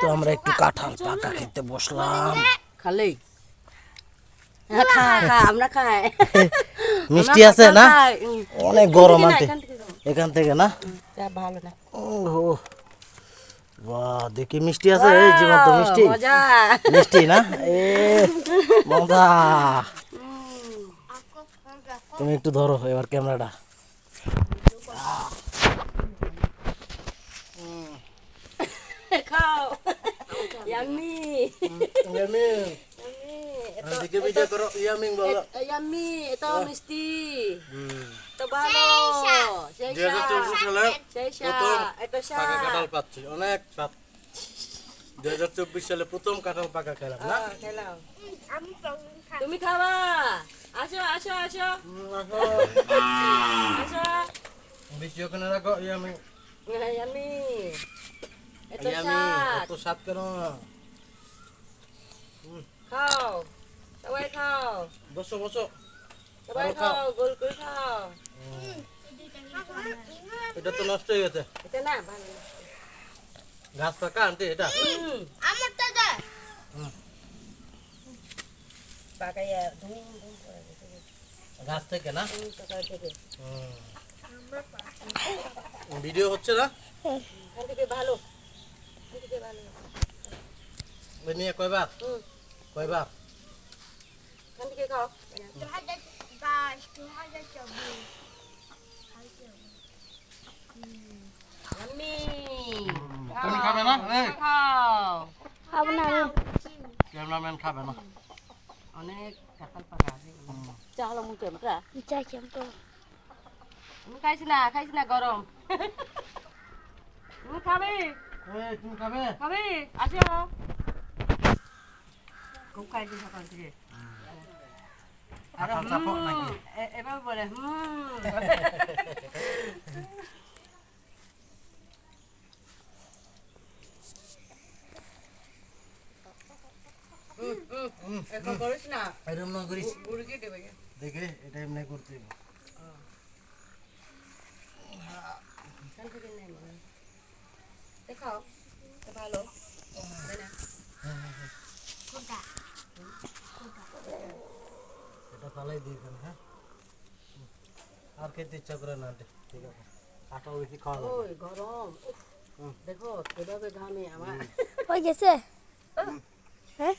তো আমরা একটু কাঁঠাল পাকা খেতে বসলাম। খালি? হ্যাঁ আমরা খাই। মিষ্টি আছে না? অনেক গরম আনতে। এখান থেকে না? যা ভালো না। ওহো। বাহ দেখি মিষ্টি আছে এই জীবন্ত মিষ্টি। মিষ্টি না? এ মজা। তুমি একটু ধরো এবার ক্যামেরাটা খাও ইয়ামি এদিকে ভিডিও করো ইয়ামিং বলো ইয়ামি এটা মিষ্টি তো ভালো সেই দুই হাজার চব্বিশ সালে সেই প্রথম এটা পাকা কাঁঠাল পাচ্ছি অনেক স্বাদ দুই হাজার চব্বিশ সালে প্রথম কাঁঠাল পাকা খেলাম না খেলাও তুমি খাবা আসো আসো আসো আসো বেশি ওখানে রাখো ইয়ামিং ইয়ামি এটা ইয়ামিং স্বাদ এত স্বাদ। কেন? খাও সবাই খাও। বসো বসো। সবাই খাও, খাও। খাও। গোল করে খাও। এটা তো নষ্ট হয়ে গেছে। এটা না ভালো না। পাকা আনতে এটা? হুম। আমারটা দে পাকাইয়া ধুম ধুম করে দিতে থেকে না? ভিডিও হচ্ছে না? থেকে ভালো। এখান থেকে ভালো ওই নিয়ে কয়বার হুম কয়বার এখান থেকে খাও দু হাজার বাইশ দু হাজার চব্বিশ ইয়ামি তুমি খাবে না এই খাও খাব না আমি ক্যামেরাম্যান খাবে না অনেক কাঁঠাল পাকা আছে চালো মুখে আমরা চাই কেমন তুমি খাবে? খাবে খাবে আসো। খুব খাইছি সকাল থেকে। আর কাঁঠাল চাপক নাকি? এ- এভাবে বলে হুম। হুম, হুম, এখন করিস না? এরকম না করিস। মুরগি দেবে দেখে এটা এমনি করতে হবে। হয়। তো ভালো। এটা তালাই দিয়ে দেন হ্যাঁ? আর খেতে ইচ্ছা করে না ঠিক আছে। আটা বেশি খাওয়া ওই গরম দেখো কীভাবে ঘামে আমার। হয়ে গেছে? আছে